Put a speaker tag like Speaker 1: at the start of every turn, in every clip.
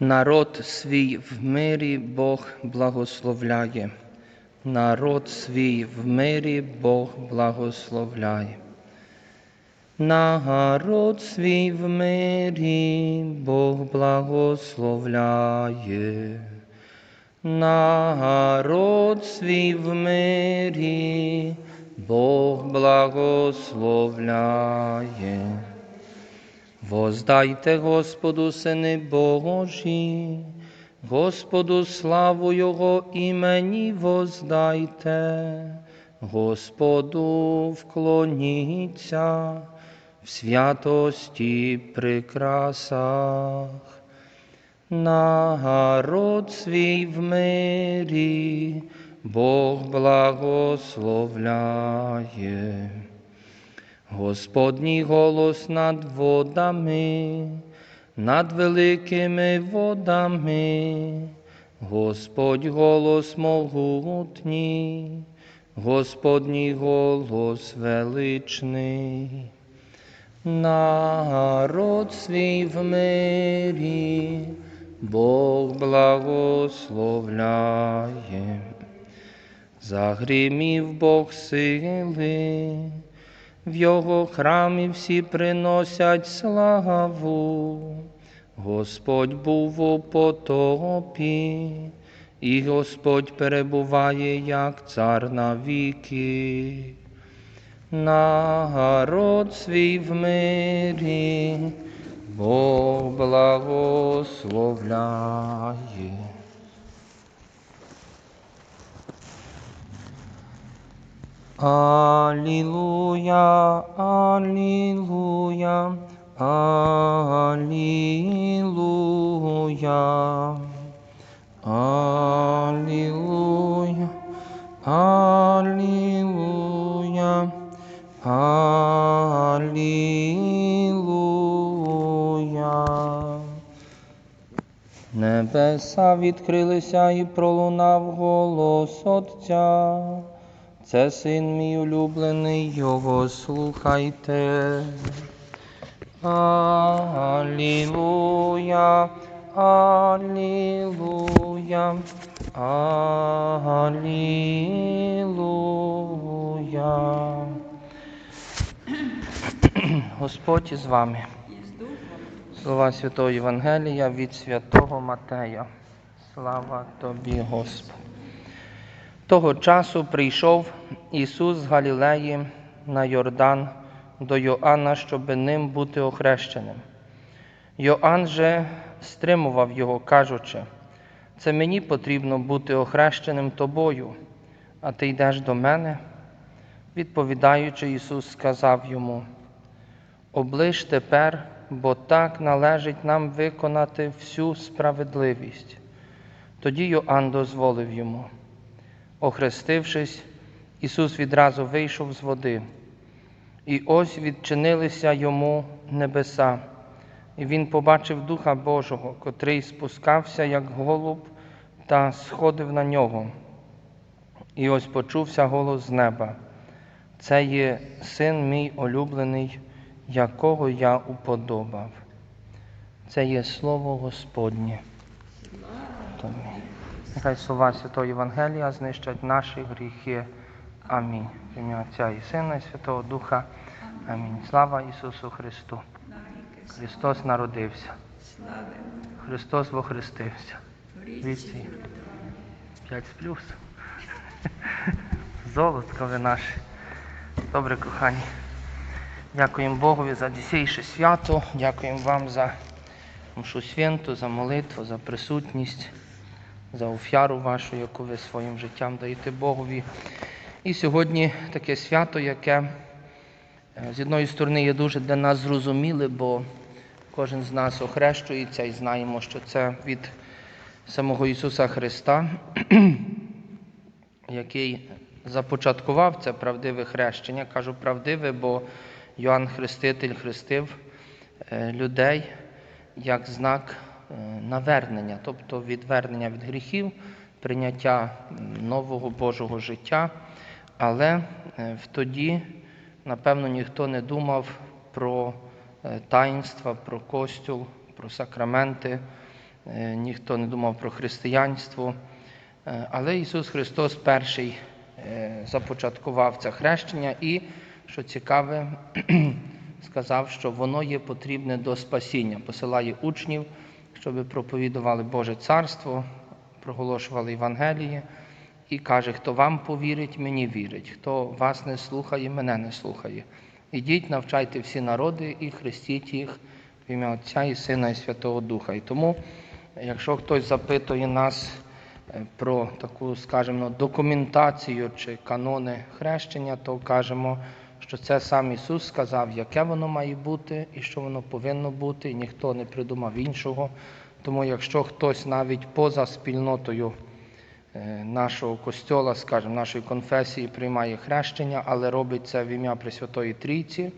Speaker 1: Народ свій в мирі Бог благословляє. Народ свій в мирі Бог благословляє. Народ свій в мирі Бог благословляє. Народ свій в мирі Бог благословляє. Воздайте Господу, сини Божі, Господу славу Його імені воздайте, Господу вклоніться в святості прикрасах. Народ свій в мирі Бог благословляє. Господній голос над водами, над великими водами, Господь голос могутній, Господній голос величний. Народ свій в мирі, Бог благословляє. Загримів Бог сили, в його храмі всі приносять славу. Господь був у потопі, і Господь перебуває, як цар навіки. Народ свій в мирі, Бог благословляє. Алілуя, Алілуя, Алілуя, Алілуя, Алілуя, Алілуя. Небеса відкрилися і пролунав голос Отця. Це син мій улюблений, його слухайте. Алілуя, Алілуя, Алілуя. Господь із вами. Слова Святого Євангелія від Святого Матея. Слава тобі, Господи. Того часу прийшов Ісус з Галілеї на Йордан до Йоанна, щоби ним бути охрещеним. Йоанн же стримував його, кажучи, це мені потрібно бути охрещеним тобою, а ти йдеш до мене. Відповідаючи, Ісус сказав йому, облиш тепер, бо так належить нам виконати всю справедливість. Тоді Йоанн дозволив йому. Охрестившись, Ісус відразу вийшов з води, і ось відчинилися йому небеса, і Він побачив Духа Божого, котрий спускався, як голуб, та сходив на нього. І ось почувся голос з неба. Це є син мій улюблений, якого я уподобав. Це є слово Господнє. Тобі. Нехай слова Святого Євангелія знищать наші гріхи. Амінь. В ім'я Отця і Сина, і Святого Духа. Амінь. Слава Ісусу Христу. Христос народився. Христос вохрестився. Віці. П'ять з плюс. Золотко ви наші. Добре, кохані. Дякуємо Богові за дійсейше свято. Дякуємо вам за мшу святу, за молитву, за присутність за офяру вашу, яку ви своїм життям даєте Богові. І сьогодні таке свято, яке е, з одної сторони є дуже для нас зрозуміле, бо кожен з нас охрещується і знаємо, що це від самого Ісуса Христа, який започаткував це правдиве хрещення. Кажу правдиве, бо Йоанн Хреститель хрестив е, людей як знак навернення, тобто відвернення від гріхів, прийняття нового Божого життя. Але е, тоді, напевно, ніхто не думав про е, таїнства, про костюл, про сакраменти, е, ніхто не думав про християнство. Е, Але Ісус Христос перший е, започаткував це хрещення і, що цікаве, сказав, що воно є потрібне до спасіння, посилає учнів, щоб проповідували Боже Царство, проголошували Євангеліє. І каже, хто вам повірить, мені вірить, хто вас не слухає, мене не слухає. Ідіть, навчайте всі народи і хрестіть їх в ім'я Отця і Сина і Святого Духа. І тому, якщо хтось запитує нас е, про таку, скажімо, документацію чи канони хрещення, то кажемо, що це сам Ісус сказав, яке воно має бути і що воно повинно бути, і ніхто не придумав іншого. Тому якщо хтось навіть поза спільнотою е, нашого костьола, скажімо, нашої конфесії приймає хрещення, але робить це в ім'я Пресвятої Трійці,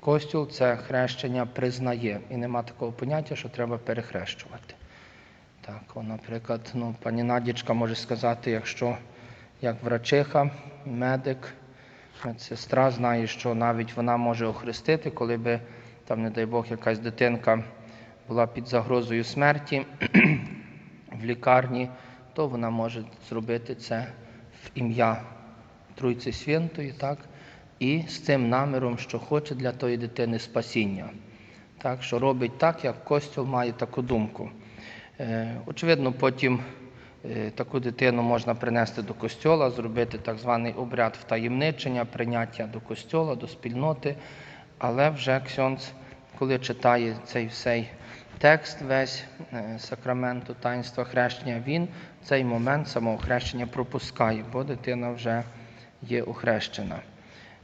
Speaker 1: Костюл це хрещення признає. І нема такого поняття, що треба перехрещувати. Так, о, наприклад, ну, пані Надічка може сказати, якщо як врачиха, медик, медсестра знає, що навіть вона може охрестити, коли би там, не дай Бог, якась дитинка була під загрозою смерті в лікарні, то вона може зробити це в ім'я Тройці Святої, так? і з цим наміром, що хоче для тої дитини спасіння. Так, що робить так, як Костюл має таку думку. Е, Очевидно, потім таку дитину можна принести до костьола, зробити так званий обряд втаємничення, прийняття до костьола, до спільноти. Але вже Ксьонц, коли читає цей всей текст, весь е, сакраменту таїнства хрещення, він цей момент самого хрещення пропускає, бо дитина вже є охрещена.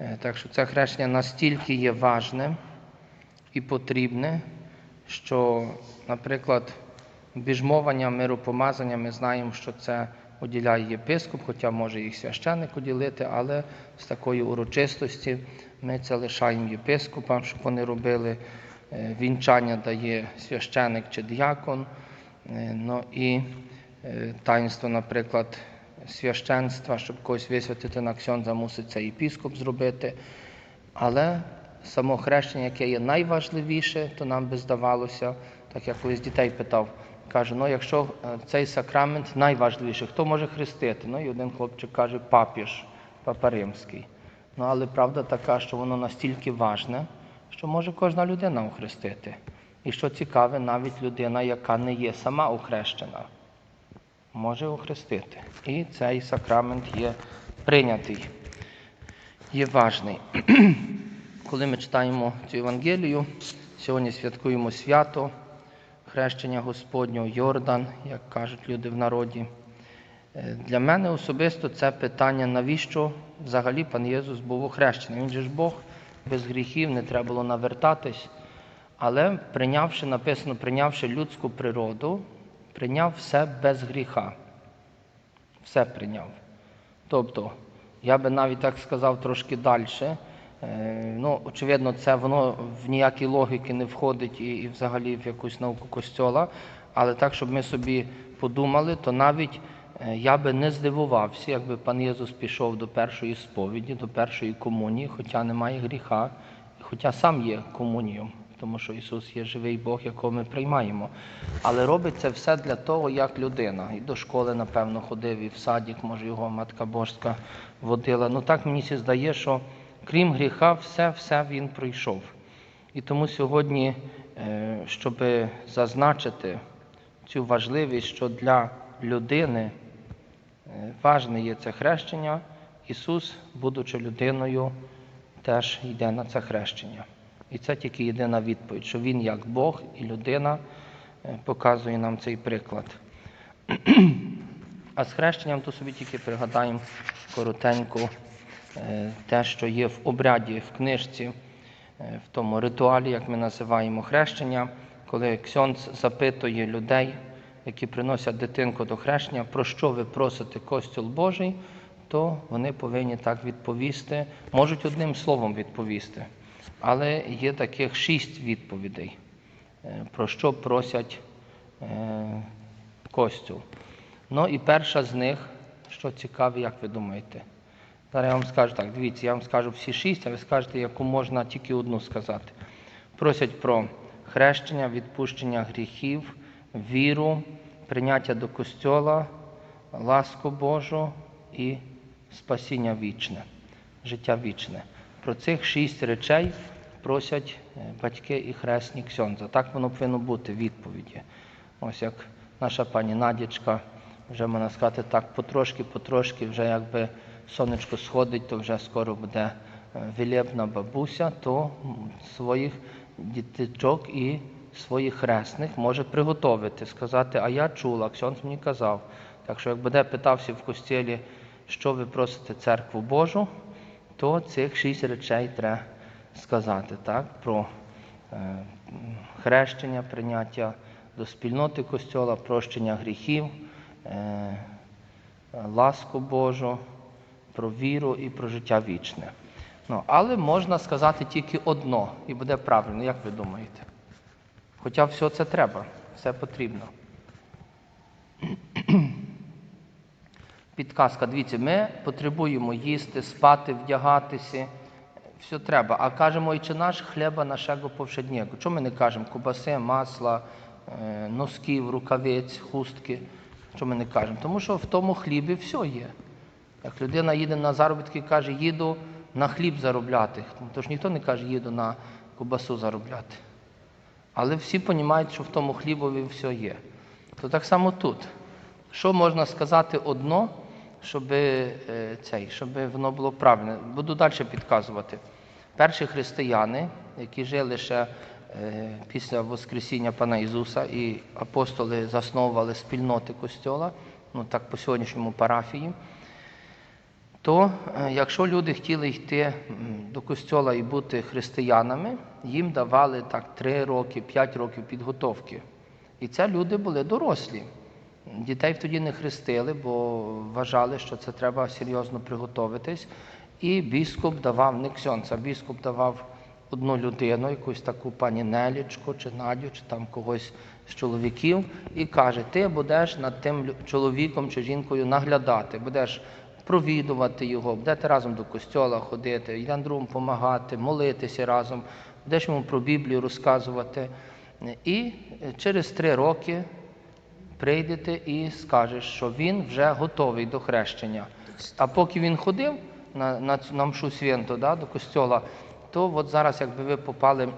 Speaker 1: Е, Так що це хрещення настільки є важним і потрібне, що, наприклад, біжмовання, миропомазання, ми знаємо, що це уділяє єпископ, хоча може їх священник уділити, але з такої урочистості ми це лишаємо єпископам, щоб вони робили. Е, Вінчання дає священик чи діакон. Е, Ну і е, таїнство, наприклад, священства, щоб когось висвятити на ксьонза, мусить це єпіскоп зробити. Але само хрещення, яке є найважливіше, то нам би здавалося, так як колись дітей питав, каже, ну якщо е, цей сакрамент найважливіший, хто може хрестити? Ну і один хлопчик каже, папіж, папа римський. Ну але правда така, що воно настільки важне, що може кожна людина охрестити. І що цікаве, навіть людина, яка не є сама охрещена, може охрестити. І цей сакрамент є прийнятий, є важний. Коли ми читаємо цю Євангелію, сьогодні святкуємо свято хрещення Господнього, Йордан, як кажуть люди в народі. Е, Для мене особисто це питання, навіщо взагалі пан Єсус був охрещений. Він же ж Бог без гріхів, не треба було навертатись. Але прийнявши, написано, прийнявши людську природу, прийняв все без гріха. Все прийняв. Тобто, я би навіть так сказав трошки далі. Ну, очевидно, це воно в ніякі логіки не входить і, і взагалі в якусь науку костьола. Але так, щоб ми собі подумали, то навіть е, я би не здивувався, якби пан Єсус пішов до першої сповіді, до першої комунії, хоча немає гріха, хоча сам є комунієм, тому що Ісус є живий Бог, якого ми приймаємо. Але робить це все для того, як людина. І до школи, напевно, ходив, і в садик, може, його матка Божська водила. Ну так мені се здає, що крім гріха, все, все він пройшов. І тому сьогодні, е, щоб зазначити цю важливість, що для людини е, важне є це хрещення, Ісус, будучи людиною, теж йде на це хрещення. І це тільки єдина відповідь, що Він як Бог і людина е, показує нам цей приклад. А з хрещенням то собі тільки пригадаємо коротенько те, що є в обряді, в книжці, е, в тому ритуалі, як ми називаємо хрещення, коли Ксьонц запитує людей, які приносять дитинку до хрещення, про що ви просите костюл Божий, то вони повинні так відповісти, можуть одним словом відповісти. Але є таких шість відповідей, е, про що просять е, костюл. Ну і перша з них, що цікаве, як ви думаєте? Зараз я вам скажу так, дивіться, я вам скажу всі шість, а ви скажете, яку можна тільки одну сказати. Просять про хрещення, відпущення гріхів, віру, прийняття до костьола, ласку Божу і спасіння вічне, життя вічне. Про цих шість речей просять е, батьки і хресні ксьондза. Так воно повинно бути відповіді. Ось як наша пані Надічка, вже можна сказати так, потрошки-потрошки, вже якби сонечко сходить, то вже скоро буде е, бабуся, то своїх діточок і своїх хресних може приготовити, сказати, а я чула, Ксьонц мені казав. Так що як буде питався в костілі, що ви просите церкву Божу, то цих шість речей треба сказати, так? Про е, хрещення, прийняття до спільноти Костьола, прощення гріхів, е, ласку Божу, про віру і про життя вічне. Ну, але можна сказати тільки одно, і буде правильно, як ви думаєте? Хоча все це треба, все потрібно. Підказка, дивіться, ми потребуємо їсти, спати, вдягатися, все треба. А кажемо, і чи наш хліба нашого повшеднього. Чому ми не кажемо кубаси, масла, е, носків, рукавиць, хустки? Що ми не кажемо? Тому що в тому хлібі все є. Як людина їде на заробітки каже, їду на хліб заробляти. Тож ніхто не каже, їду на кубасу заробляти. Але всі розуміють, що в тому хлібові все є. То так само тут. Що можна сказати одно, щоб, цей, щоб воно було правильне? Буду далі підказувати. Перші християни, які жили ще е, після Воскресіння Пана Ісуса, і апостоли засновували спільноти Костьола, ну так по сьогоднішньому парафії, то е, якщо люди хотіли йти до костьола і бути християнами, їм давали так 3 роки, 5 років підготовки. І це люди були дорослі. Дітей тоді не хрестили, бо вважали, що це треба серйозно приготуватись. І біскуп давав не ксьонц, а біскуп давав одну людину, якусь таку пані Нелічку чи Надю, чи там когось з чоловіків, і каже: ти будеш над тим чоловіком чи жінкою наглядати, будеш провідувати його, будете разом до костьола ходити, один другому допомагати, молитися разом, будеш йому про Біблію розказувати. І через три роки прийдете і скажеш, що він вже готовий до хрещення. А поки він ходив на, на, на мшу святу, да, до костьола, то от зараз, якби ви попали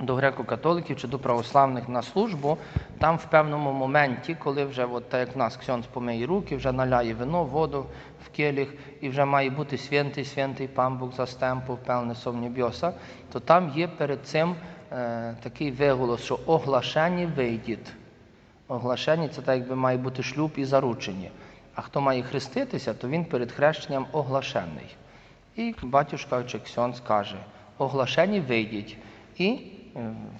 Speaker 1: до греко-католиків чи до православних на службу, там в певному моменті, коли вже, от, так як в нас ксьонц помиє руки, вже наляє вино, воду в келіх, і вже має бути святий, святий пан Бог за стемпу, певне совнібьоса, то там є перед цим е, такий виголос, що оглашені вийдіть. Оглашені це так, якби має бути шлюб і заручені. А хто має хреститися, то він перед хрещенням оглашений. І батюшка чи ксьонц каже, оглашені вийдіть. І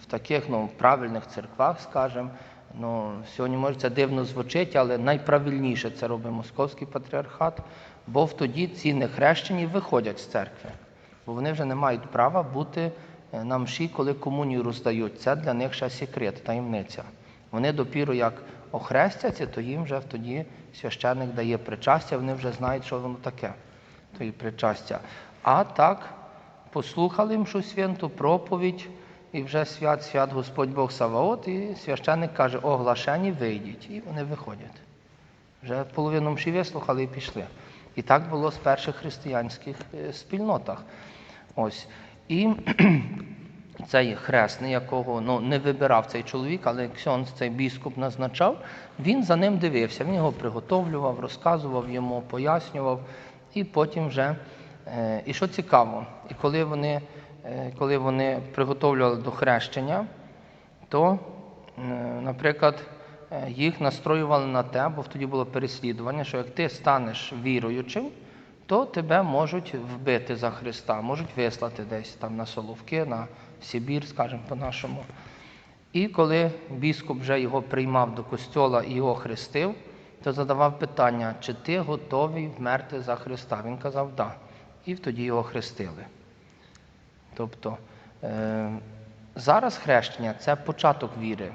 Speaker 1: в таких ну, правильних церквах, скажімо, ну, сьогодні може це дивно звучить, але найправильніше це робить Московський патріархат, бо тоді ці нехрещені виходять з церкви, бо вони вже не мають права бути е, на мші, коли комунію роздають. Це для них ще секрет, таємниця. Вони допіру як охрестяться, то їм вже тоді священник дає причастя, вони вже знають, що воно таке, то і причастя. А так, послухали мшу святу, проповідь, і вже свят, свят Господь Бог Саваот, і священник каже, оглашені вийдіть, і вони виходять. Вже половину мші вислухали і пішли. І так було з перших християнських е, спільнотах. Ось. І цей хресний, якого ну, не вибирав цей чоловік, але ксьонз, цей біскуп назначав, він за ним дивився, він його приготовлював, розказував йому, пояснював, і потім вже. е, І що цікаво, і коли вони, коли вони приготовлювали до хрещення, то, е, наприклад, е, їх настроювали на те, бо тоді було переслідування, що як ти станеш віруючим, то тебе можуть вбити за Христа, можуть вислати десь там на Соловки, на Сибір, скажімо по-нашому. І коли біскуп вже його приймав до костьола і його хрестив, то задавав питання, чи ти готовий вмерти за Христа? Він казав. Да. І тоді його хрестили. Тобто е, зараз хрещення це початок віри.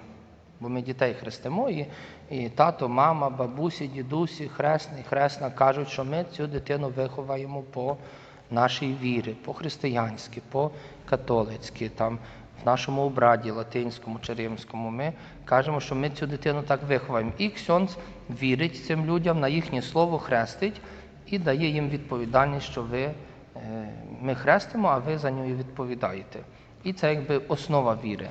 Speaker 1: Бо ми дітей хрестимо, і, і тато, мама, бабусі, дідусі, хресний, хресна кажуть, що ми цю дитину виховаємо по нашій вірі, по християнськи, по католицьки, там в нашому обраді латинському чи римському, ми кажемо, що ми цю дитину так виховаємо. І ксьонц вірить цим людям на їхнє слово хрестить і дає їм відповідальність, що ви, ми хрестимо, а ви за нього відповідаєте. І це якби основа віри.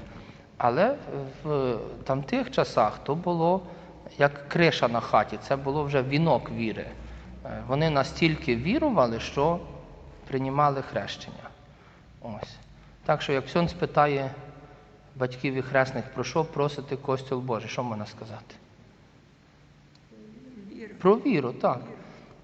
Speaker 1: Але в тамтих часах то було як криша на хаті, це було вже вінок віри. Е, Вони настільки вірували, що приймали хрещення. Ось. Так що, як Ксьон спитає батьків і хресних, про що просити Костюл Божий, що можна сказати? Про віру, так.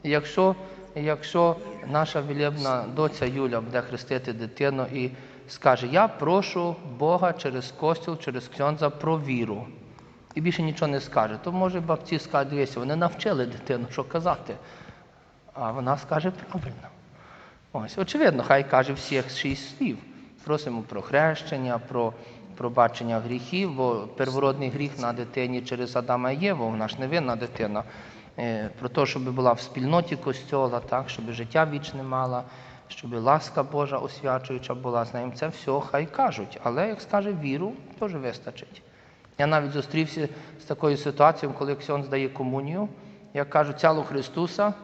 Speaker 1: Якщо, якщо наша вілебна доця Юля буде хрестити дитину і скаже, я прошу Бога через костюл, через ксьонза про віру. І більше нічого не скаже, то може бабці скажуть, дивися, вони навчили дитину, що казати. А вона скаже правильно. Ось, очевидно, хай каже всіх шість слів. Просимо про хрещення, про пробачення гріхів, бо первородний гріх на дитині через Адама і Єву, вона ж невинна дитина. Е, Про те, щоб була в спільноті костьола, так, щоб життя вічне мала, щоб ласка Божа освячуюча була з нею. Це все хай кажуть. Але як скаже віру, теж вистачить. Я навіть зустрівся з такою ситуацією, коли Ксьон здає комунію. Я кажу, цялу Христуса,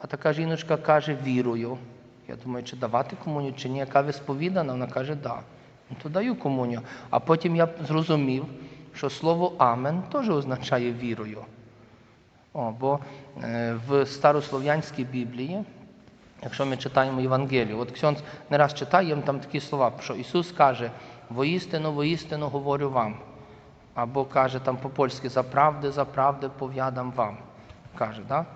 Speaker 1: а така жіночка каже, вірую. Я думаю, чи давати комунію, чи ні, яка ви сповідана, вона каже, да. Ну, то даю комунію. А потім я зрозумів, що слово Амен теж означає вірою. О, бо е, в старослов'янській Біблії, якщо ми читаємо Євангелію, от Ксьонц не раз читає, там такі слова, що Ісус каже, воістину, воістину говорю вам. Або каже там по-польськи за правди, за правди пов'ядам вам. Каже, да?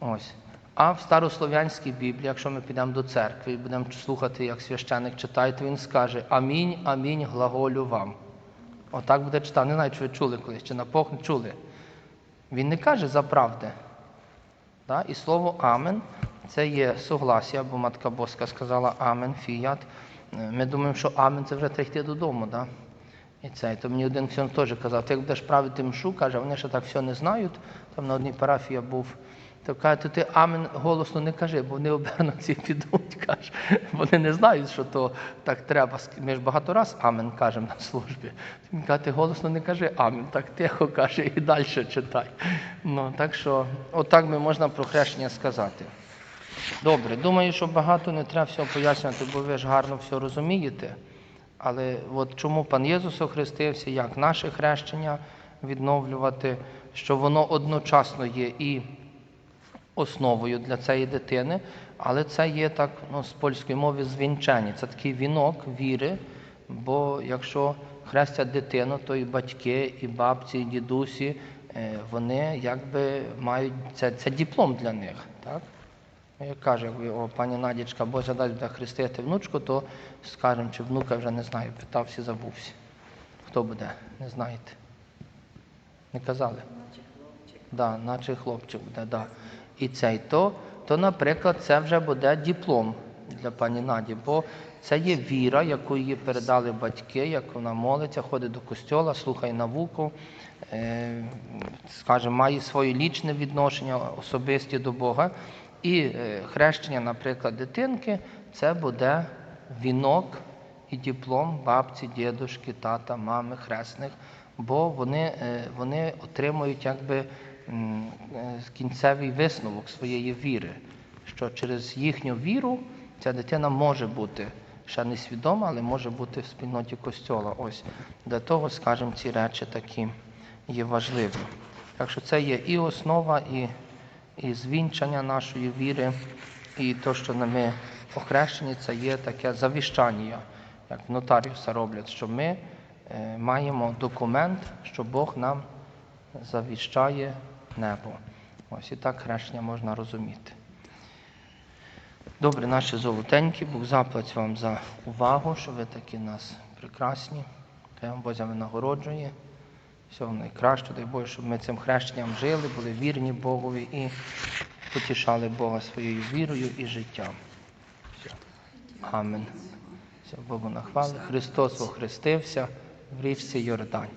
Speaker 1: Ось. А в старослов'янській Біблії, якщо ми підемо до церкви і будемо слухати, як священик читає, то він скаже Амінь, амінь, глаголю вам. Отак буде читати. Не знаю, чи ви чули колись, чи на пох чули. Він не каже за правди. Да? І слово Амен це є согласія, бо Матка Боска сказала Амен, фіят. Ми думаємо, що Амен це вже треба йти додому. Да? І це, то мені один теж казав, ти як будеш правити мшу, каже, вони ще так все не знають. Там на одній парафії я був. То каже, ти амен голосно не кажи, бо вони обернуться і підуть. Каже. Вони не знають, що то так треба. Ми ж багато раз амен кажемо на службі. Він каже, ти голосно не кажи амен, так тихо каже і далі читай. Ну, так що, отак ми можна про хрещення сказати. Добре, думаю, що багато не треба всього пояснювати, бо ви ж гарно все розумієте. Але от чому пан Єсус охрестився, як наше хрещення відновлювати, що воно одночасно є і основою для цієї дитини, але це є так ну, з польської мови звінчання. Це такий вінок віри, бо якщо хрестять дитину, то і батьки, і бабці, і дідусі, е, вони якби мають це, це диплом для них. Так? Ну, Як каже, якби, о, пані Надічка, Божа дасть буде хрестити внучку, то скажемо, чи внука вже не знаю, питався, забувся. Хто буде, не знаєте. Не казали? Да, наче хлопчик буде, да. І цей то, то, наприклад, це вже буде диплом для пані Наді, бо це є віра, яку їй передали батьки, як вона молиться, ходить до костьола, слухає науку, е, скажімо, має своє лічне відношення особисті до Бога. І е, хрещення, наприклад, дитинки, це буде вінок і диплом бабці, дідушки, тата, мами, хресних, бо вони, е, вони отримують якби кінцевий висновок своєї віри, що через їхню віру ця дитина може бути ще не свідома, але може бути в спільноті костьола. Ось для того, скажімо, ці речі такі є важливі. Так що це є і основа, і, і звінчання нашої віри, і те, що ми охрещені, це є таке завіщання, як нотаріуса роблять, що ми е, маємо документ, що Бог нам завіщає небо. Ось і так хрещення можна розуміти. Добре, наші золотенькі, Бог заплать вам за увагу, що ви такі нас прекрасні. Хай вам Бозя винагороджує. Всього найкраще, дай Боже, щоб ми цим хрещенням жили, були вірні Богові і потішали Бога своєю вірою і життям. Все. Амін. Все, Богу нахвали. Христос охрестився в річці Йордань.